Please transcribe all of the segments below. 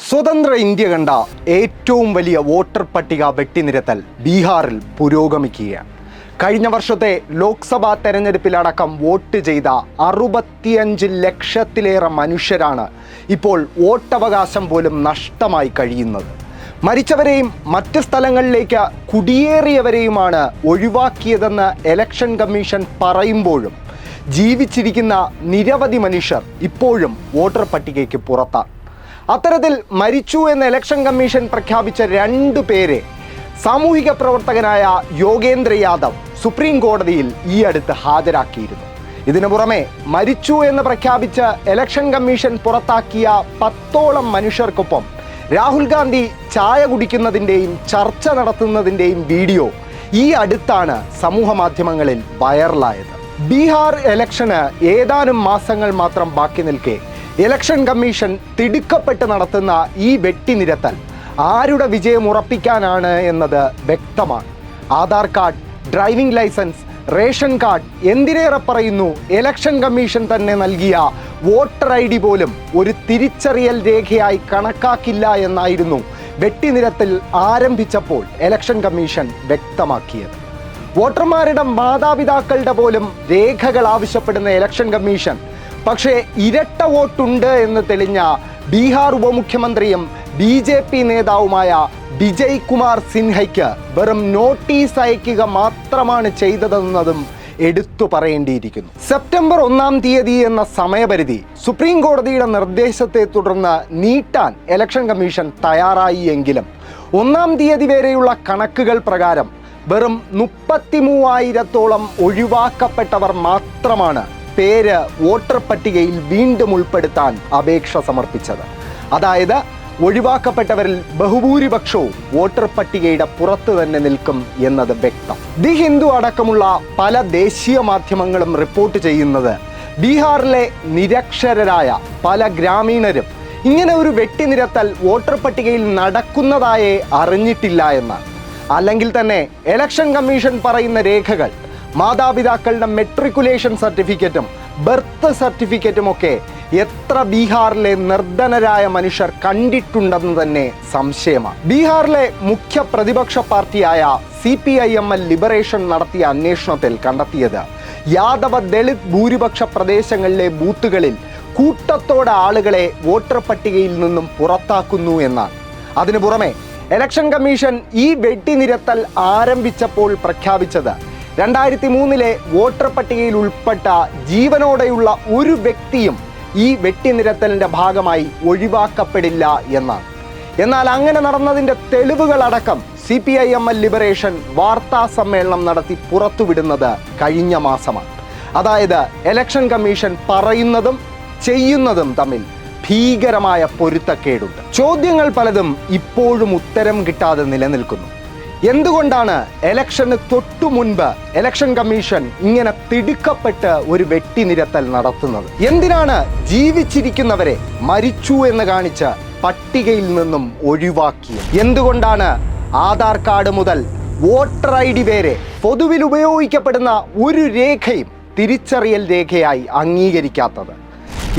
സ്വതന്ത്ര ഇന്ത്യ കണ്ട ഏറ്റവും വലിയ വോട്ടർ പട്ടിക വെട്ടിനിരത്തൽ ബീഹാറിൽ പുരോഗമിക്കുകയാണ്. കഴിഞ്ഞ വർഷത്തെ ലോക്സഭാ തെരഞ്ഞെടുപ്പിലടക്കം വോട്ട് ചെയ്ത അറുപത്തിയഞ്ച് ലക്ഷത്തിലേറെ മനുഷ്യരാണ് ഇപ്പോൾ വോട്ടവകാശം പോലും നഷ്ടമായി കഴിയുന്നത്. മരിച്ചവരെയും മറ്റ് സ്ഥലങ്ങളിലേക്ക് കുടിയേറിയവരെയുമാണ് ഒഴിവാക്കിയതെന്ന് ഇലക്ഷൻ കമ്മീഷൻ പറയുമ്പോഴും ജീവിച്ചിരിക്കുന്ന നിരവധി മനുഷ്യർ ഇപ്പോഴും വോട്ടർ പട്ടികയ്ക്ക് പുറത്താണ്. അത്തരത്തിൽ മരിച്ചു എന്ന് ഇലക്ഷൻ കമ്മീഷൻ പ്രഖ്യാപിച്ച രണ്ടു പേരെ സാമൂഹിക പ്രവർത്തകനായ യോഗേന്ദ്ര യാദവ് സുപ്രീം കോടതിയിൽ ഈ അടുത്ത് ഹാജരാക്കിയിരുന്നു. ഇതിനു പുറമെ മരിച്ചു എന്ന് പ്രഖ്യാപിച്ച ഇലക്ഷൻ കമ്മീഷൻ പുറത്താക്കിയ പത്തോളം മനുഷ്യർക്കൊപ്പം രാഹുൽ ഗാന്ധി ചായ കുടിക്കുന്നതിന്റെയും ചർച്ച നടത്തുന്നതിന്റെയും വീഡിയോ ഈ അടുത്താണ് സമൂഹ മാധ്യമങ്ങളിൽ വൈറലായത് ബീഹാർ ഇലക്ഷന് ഏതാനും മാസങ്ങൾ മാത്രം ബാക്കി നിൽക്കെ ഇലക്ഷൻ കമ്മീഷൻ തിടുക്കപ്പെട്ട് നടത്തുന്ന ഈ വെട്ടിനിരത്തൽ ആരുടെ വിജയം ഉറപ്പിക്കാനാണ് എന്നത് വ്യക്തമാണ്. Aadhaar card driving licence ration card എന്തിനേറെ പറയുന്നു? ഇലക്ഷൻ കമ്മീഷൻ തന്നെ നൽകിയ വോട്ടർ ഐ ഡി പോലും ഒരു തിരിച്ചറിയൽ രേഖയായി കണക്കാക്കില്ല എന്നായിരുന്നു വെട്ടിനിരത്തിൽ ആരംഭിച്ചപ്പോൾ ഇലക്ഷൻ കമ്മീഷൻ വ്യക്തമാക്കിയത്. വോട്ടർമാരുടെ മാതാപിതാക്കളുടെ പോലും രേഖകൾ ആവശ്യപ്പെടുന്ന ഇലക്ഷൻ കമ്മീഷൻ പക്ഷേ ഇരട്ട വോട്ടുണ്ട് എന്ന് തെളിഞ്ഞ ബീഹാർ ഉപമുഖ്യമന്ത്രിയും ബി ജെ പി നേതാവുമായ വിജയ് കുമാർ സിൻഹയ്ക്ക് വെറും നോട്ടീസ് അയക്കുക മാത്രമാണ് ചെയ്തതെന്നതും എടുത്തു പറയേണ്ടിയിരിക്കുന്നു. സെപ്റ്റംബർ ഒന്നാം തീയതി എന്ന സമയപരിധി സുപ്രീം കോടതിയുടെ നിർദ്ദേശത്തെ തുടർന്ന് നീട്ടാൻ ഇലക്ഷൻ കമ്മീഷൻ തയ്യാറായി എങ്കിലും ഒന്നാം തീയതി വരെയുള്ള കണക്കുകൾ പ്രകാരം വെറും മുപ്പത്തി മൂവായിരത്തോളം ഒഴിവാക്കപ്പെട്ടവർ മാത്രമാണ് പേര് വോട്ടർ പട്ടികയിൽ വീണ്ടും ഉൾപ്പെടുത്താൻ അപേക്ഷ സമർപ്പിച്ചത്. അതായത് ഒഴിവാക്കപ്പെട്ടവരിൽ ബഹുഭൂരിപക്ഷവും വോട്ടർ പട്ടികയുടെ പുറത്ത് തന്നെ നിൽക്കും എന്നത് വ്യക്തം. ദി ഹിന്ദു അടക്കമുള്ള പല ദേശീയ മാധ്യമങ്ങളും റിപ്പോർട്ട് ചെയ്യുന്നത് ബീഹാറിലെ നിരക്ഷരരായ പല ഗ്രാമീണരും ഇങ്ങനെ ഒരു വെട്ടിനിരത്തൽ വോട്ടർ പട്ടികയിൽ നടക്കുന്നതായേ അറിഞ്ഞിട്ടില്ല എന്നാണ് അല്ലെങ്കിൽ തന്നെ ഇലക്ഷൻ കമ്മീഷൻ പറയുന്ന രേഖകൾ മാതാപിതാക്കളുടെ മെട്രിക്കുലേഷൻ സർട്ടിഫിക്കറ്റും ബർത്ത് സർട്ടിഫിക്കറ്റും ഒക്കെ എത്ര ബീഹാറിലെ നിർധനരായ മനുഷ്യർ കണ്ടിട്ടുണ്ടെന്ന് തന്നെ സംശയമാണ്. ബീഹാറിലെ മുഖ്യ പ്രതിപക്ഷ പാർട്ടിയായ C P I M L liberation നടത്തിയ അന്വേഷണത്തിൽ കണ്ടെത്തിയത് യാദവ ദളിത് ഭൂരിപക്ഷ പ്രദേശങ്ങളിലെ ബൂത്തുകളിൽ കൂട്ടത്തോടെ ആളുകളെ വോട്ടർ പട്ടികയിൽ നിന്നും പുറത്താക്കുന്നു എന്നാണ്. അതിനു പുറമെ ഇലക്ഷൻ കമ്മീഷൻ ഈ വെട്ടിനിരത്തൽ ആരംഭിച്ചപ്പോൾ പ്രഖ്യാപിച്ചത് രണ്ടായിരത്തി മൂന്നിലെ വോട്ടർ പട്ടികയിൽ ഉൾപ്പെട്ട ജീവനോടെയുള്ള ഒരു വ്യക്തിയും ഈ വെട്ടിനിരത്തലിന്റെ ഭാഗമായി ഒഴിവാക്കപ്പെടില്ല എന്നാണ്. എന്നാൽ അങ്ങനെ നടന്നതിന്റെ തെളിവുകളടക്കം C P I M L liberation വാർത്താ സമ്മേളനം നടത്തി പുറത്തുവിടുന്നത് കഴിഞ്ഞ മാസമാണ്. അതായത് എലക്ഷൻ കമ്മീഷൻ പറയുന്നതും ചെയ്യുന്നതും തമ്മിൽ ഭീകരമായ പൊരുത്തക്കേടുണ്ട്. ചോദ്യങ്ങൾ പലതും ഇപ്പോഴും ഉത്തരം കിട്ടാതെ നിലനിൽക്കുന്നു. എന്തുകൊണ്ടാണ് ഇലക്ഷന് തൊട്ടു മുൻപ് ഇലക്ഷൻ കമ്മീഷൻ ഇങ്ങനെ തിടുക്കപ്പെട്ട് ഒരു വെട്ടിനിരത്തൽ നടത്തുന്നത്? എന്തിനാണ് ജീവിച്ചിരിക്കുന്നവരെ മരിച്ചു എന്ന് കാണിച്ച് പട്ടികയിൽ നിന്നും ഒഴിവാക്കിയത്? എന്തുകൊണ്ടാണ് ആധാർ കാർഡ് മുതൽ വോട്ടർ ഐ ഡി വരെ പൊതുവിൽ ഉപയോഗിക്കപ്പെടുന്ന ഒരു രേഖയും തിരിച്ചറിയൽ രേഖയായി അംഗീകരിക്കാത്തത്?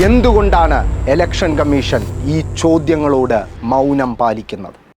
എന്തുകൊണ്ടാണ് ഇലക്ഷൻ കമ്മീഷൻ ഈ ചോദ്യങ്ങളോട് മൗനം പാലിക്കുന്നത്?